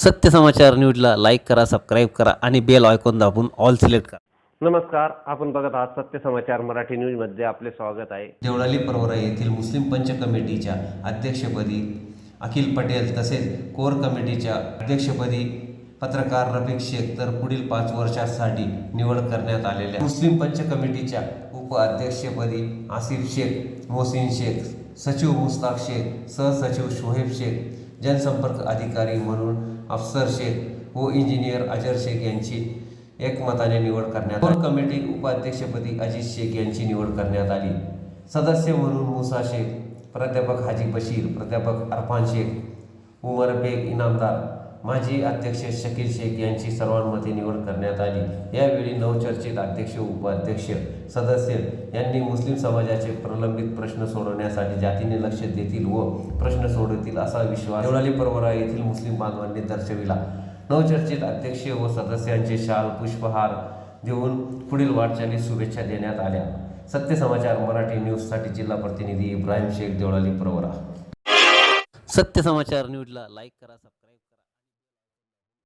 सत्य समाचार न्यूजला लाईक करा सबस्क्राईब करा आणि बेल आयकॉन दाबून ऑल सिलेक्ट करा. नमस्कार आपण बघत आहात सत्य समाचार मराठी न्यूजमध्ये आपले स्वागत आहे. देवळाली परवरा येथील मुस्लिम पंच कमिटीच्या अध्यक्षपदी अखिल पटेल तसेच कोर कमिटीच्या अध्यक्षपदी पत्रकार रफिक शेख तर पुढील पाच वर्षांसाठी निवड करण्यात आलेल्या मुस्लिम पंच कमिटीच्या उपअध्यक्षपदी आसिफ शेख मोहसिन शेख सचिव मुस्ताक शेख सहसचिव शोहेब शेख जनसंपर्क अधिकारी म्हणून अफसर शेख व इंजिनियर अजर शेख यांची एकमताने निवड करण्यात कोर कमिटी उपाध्यक्षपदी अजित शेख यांची निवड करण्यात आली. सदस्य म्हणून मुसा शेख प्राध्यापक हाजी बशीर प्राध्यापक अरफान शेख उमर बेग इनामदार माजी अध्यक्ष शकील शेख यांची सर्वांमध्ये निवड करण्यात आली. यावेळी नवचर्चित अध्यक्ष उपाध्यक्ष सदस्य यांनी मुस्लिम समाजाचे प्रलंबित प्रश्न सोडवण्यासाठी जातीने लक्ष देतील व प्रश्न सोडवतील असा विश्वास देवळाली परवरा येथील मुस्लिम बांधवांनी दर्शविला. नवचर्चित अध्यक्ष व सदस्यांचे शाल पुष्पहार देऊन पुढील वाटचालीस शुभेच्छा देण्यात आल्या. सत्य समाचार मराठी न्यूजसाठी जिल्हा प्रतिनिधी इब्राहिम शेख देवळाली परवरा. सत्य समाचार न्यूजला लाईक करा